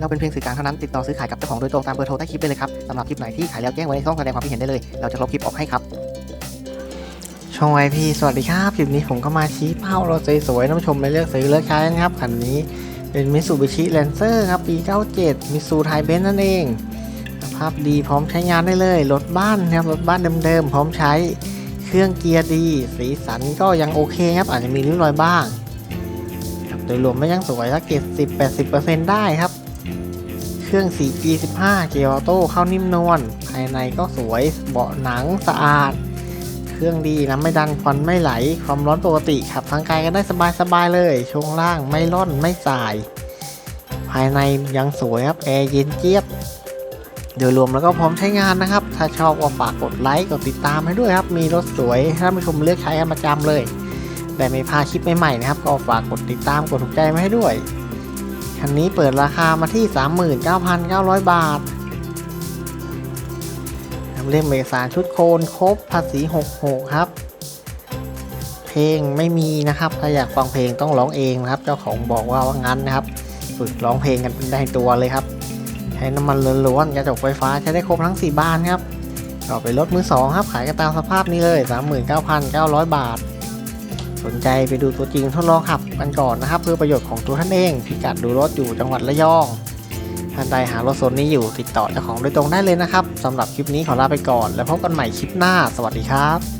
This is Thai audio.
เราเป็นเพียงสื่อกลางเท่านั้นติดต่อซื้อขายกับเจ้าของโดยตรงตามเบอร์โทรใต้คลิปได้เลยครับสำหรับคลิปไหนที่ขายแล้วแจ้งไว้ในช่องแสดงความคิดเห็นได้เลย เราจะลบคลิปออกให้ครับช่องไอพีสวัสดีครับคลิปนี้ผมก็มาชี้เป้าเราสวยๆนผู้ชมไม่เลือกซื้อเลือกใช้นะครับคันนี้เป็นมิ t ูบิชิแลนเซอร์ครับปี 97มิซูไทเบนนั่นเองสภาพดีพร้อมใช้งานได้เลยรถบ้านนะครับรถบ้านเดิมๆพร้อมใช้เครื่องเกียร์ดี สีสันก็ยังโอเคครับอาจจะมีริ้วรอยบ้างโดยรวมไม่ยังสวยสักเกตสิบแปดสิบเปอร์เซ็นต์ได้ครับ เครื่องสี G15 เกียร์ออโต้เข้านิ่มนวล ภายในก็สวย เบาะหนังสะอาด เครื่องดีนะไม่ดันควันไม่ไหล ความร้อนปกติขับทางไกลกันได้สบายๆเลย ช่วงล่างไม่ร่อนไม่สาย ภายในยังสวยครับ แอร์เย็นเจี๊ยบ โดยรวมแล้วก็พร้อมใช้งานนะครับ ถ้าชอบก็ฝากกดไลค์ กดติดตามให้ด้วยครับ มีรถสวยให้ท่านผู้ชมเลือกใช้กันประจำเลย แต่ไม่พลาดคลิปใหม่ๆนะครับ ก็ฝากกดติดตามกดถูกใจมาให้ด้วย คันนี้เปิดราคามาที่ 39,900 บาทเล่มเอกสารชุดโคนครบภาษี 66 ครับ เพลงไม่มีนะครับ ถ้าอยากฟังเพลงต้องร้องเองนะครับ เจ้าของบอกว่าว่างั้นนะครับ ฝึกร้องเพลงกันเป็นได้ตัวเลยครับ ใช้น้ำมันล้วนๆกระจกไฟฟ้าใช้ได้ครบทั้ง 4 บ้านครับก็ไปรถมือ 2 ครับ ขายกันตามสภาพนี้เลย 39,900 บาท สนใจไปดูตัวจริงทดลองขับกันก่อนนะครับ เพื่อประโยชน์ของตัวท่านเองพิกัดดูรถอยู่จังหวัดระยองท่านใดหารถโซนนี้อยู่ติดต่อเจ้าของโดยตรงได้เลยนะครับสำหรับคลิปนี้ขอลาไปก่อน แล้วพบกันใหม่คลิปหน้า สวัสดีครับ